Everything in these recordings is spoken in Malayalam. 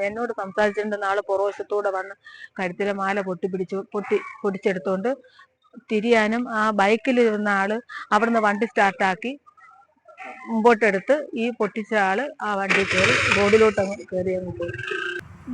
എന്നോട് സംസാരിച്ചിട്ടുണ്ട്. നാളെ പുറവശത്തൂടെ വന്ന് കഴുത്തിലെ മാല പൊട്ടിപ്പിടിച്ചു പൊട്ടി പൊടിച്ചെടുത്തോണ്ട് തിരിയാനും ആ ബൈക്കിൽ ഇരുന്ന ആൾ അവിടുന്ന് വണ്ടി സ്റ്റാർട്ടാക്കി മുമ്പോട്ടെടുത്ത് ഈ പൊട്ടിച്ച ആൾ ആ വണ്ടി കയറി റോഡിലോട്ട് അങ്ങ് കയറി പോയി.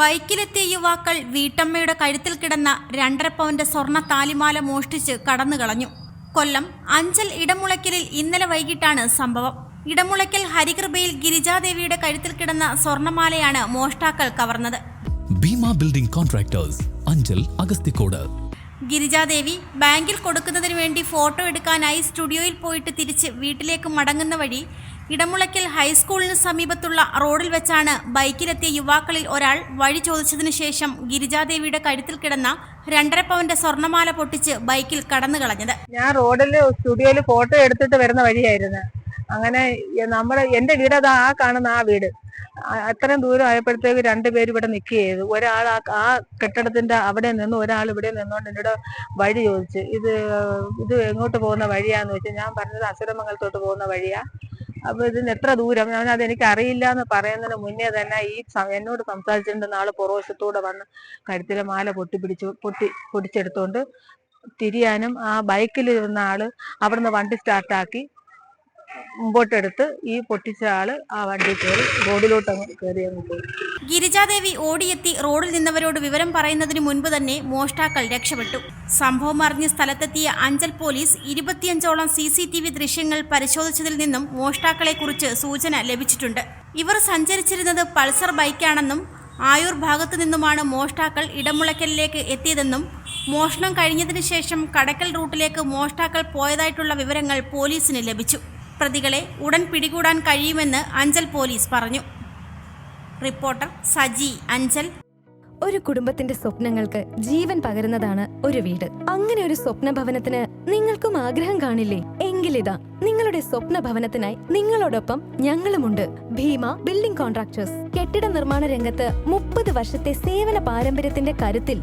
ബൈക്കിലെത്തിയ യുവാക്കൾ വീട്ടമ്മയുടെ കഴുത്തിൽ കിടന്ന രണ്ടര പവന്റെ സ്വർണ താലിമാല മോഷ്ടിച്ച് കടന്നു കളഞ്ഞു കൊല്ലം അഞ്ചൽ ഇടമുളയ്ക്കലിൽ ഇന്നലെ വൈകിട്ടാണ് സംഭവം. ഇടമുളയ്ക്കൽ ഹരികൃപയിൽ ഗിരിജാദേവിയുടെ കഴുത്തിൽ കിടന്ന സ്വർണമാലയാണ് മോഷ്ടാക്കൾ കവർന്നത്. ഭീമ ബിൽഡിംഗ് കോൺട്രാക്ടേഴ്സ് അഞ്ചൽ അഗസ്തിക്കോട് ഗിരിജാദേവി ബാങ്കിൽ കൊടുക്കുന്നതിന് വേണ്ടി ഫോട്ടോ എടുക്കാനായി സ്റ്റുഡിയോയിൽ പോയിട്ട് തിരിച്ച് വീട്ടിലേക്ക് മടങ്ങുന്ന വഴി ഇടമുളയ്ക്കൽ ഹൈസ്കൂളിന് സമീപത്തുള്ള റോഡിൽ വെച്ചാണ് ബൈക്കിലെത്തിയ യുവാക്കളിൽ ഒരാൾ വഴി ചോദിച്ചതിനു ശേഷം ഗിരിജാദേവിയുടെ കഴുത്തിൽ കിടന്ന രണ്ടര പവന്റെ സ്വർണമാല പൊട്ടിച്ച് ബൈക്കിൽ കടന്നു കളഞ്ഞത്. ഞാൻ റോഡിൽ സ്റ്റുഡിയോയിൽ ഫോട്ടോ എടുത്തിട്ട് വരുന്ന വഴിയായിരുന്നു. അങ്ങനെ നമ്മുടെ എന്റെ വീട് അത് ആ കാണുന്ന ആ വീട്. അത്രയും ദൂരം ആയപ്പോഴത്തേക്ക് രണ്ടുപേരും ഇവിടെ നിൽക്കുക ഒരാൾ ആ ആ കെട്ടിടത്തിന്റെ അവിടെ നിന്ന് ഒരാൾ ഇവിടെ നിന്നുകൊണ്ട് എന്നോട് വഴി ചോദിച്ചു. ഇത് ഇത് എങ്ങോട്ട് പോകുന്ന വഴിയാന്ന് വെച്ചാൽ ഞാൻ പറഞ്ഞത് അസുരമംഗലത്തോട്ട് പോകുന്ന വഴിയാ. അപ്പൊ ഇതിന് എത്ര ദൂരം? ഞാൻ അത് എനിക്ക് അറിയില്ല എന്ന് പറയുന്നതിന് മുന്നേ തന്നെ ഈ എന്നോട് സംസാരിച്ചിട്ടുണ്ട്. നാളെ പുറവശത്തൂടെ വന്ന് കഴുത്തിലെ മാല പൊട്ടി പൊട്ടിപ്പിടിച്ചു പൊട്ടി പൊടിച്ചെടുത്തോണ്ട് തിരിയാനും ആ ബൈക്കിൽ ഇരുന്ന ആൾ അവിടുന്ന് വണ്ടി സ്റ്റാർട്ടാക്കി മുമ്പോട്ടെടുത്ത് ഈ പൊട്ടിച്ച ആൾ ആ വണ്ടി കയറി റോഡിലോട്ട് കയറി അങ്ങ് പോയി. ഗിരിജാദേവി ഓടിയെത്തി റോഡിൽ നിന്നവരോട് വിവരം പറയുന്നതിന് മുൻപ് തന്നെ മോഷ്ടാക്കൾ രക്ഷപ്പെട്ടു. സംഭവം അറിഞ്ഞ് സ്ഥലത്തെത്തിയ അഞ്ചൽ പോലീസ് ഇരുപത്തിയഞ്ചോളം സി സി ടി വി ദൃശ്യങ്ങൾ പരിശോധിച്ചതിൽ നിന്നും മോഷ്ടാക്കളെക്കുറിച്ച് സൂചന ലഭിച്ചിട്ടുണ്ട്. ഇവർ സഞ്ചരിച്ചിരുന്നത് പൾസർ ബൈക്കാണെന്നും ആയൂർ ഭാഗത്തു നിന്നുമാണ് മോഷ്ടാക്കൾ ഇടമുളയ്ക്കലിലേക്ക് എത്തിയതെന്നും മോഷണം കഴിഞ്ഞതിന് ശേഷം കടക്കൽ റൂട്ടിലേക്ക് മോഷ്ടാക്കൾ പോയതായിട്ടുള്ള വിവരങ്ങൾ പോലീസിന് ലഭിച്ചു. പ്രതികളെ ഉടൻ പിടികൂടാൻ കഴിയുമെന്ന് അഞ്ചൽ പോലീസ് പറഞ്ഞു. റിപ്പോർട്ടർ സജി അഞ്ചൽ. ഒരു കുടുംബത്തിന്റെ സ്വപ്നങ്ങൾക്ക് ജീവൻ പകരുന്നതാണ് ഒരു വീട്. അങ്ങനെ ഒരു സ്വപ്ന ഭവനത്തിന് നിങ്ങൾക്കും ആഗ്രഹം കാണില്ലേ? എങ്കിലിതാ നിങ്ങളുടെ സ്വപ്ന ഭവനത്തിനായി നിങ്ങളോടൊപ്പം ഞങ്ങളുമുണ്ട്. Bheema building contractors. കെട്ടിട നിർമ്മാണ രംഗത്ത് മുപ്പത് വർഷത്തെ സേവന പാരമ്പര്യത്തിന്റെ കരുത്തിൽ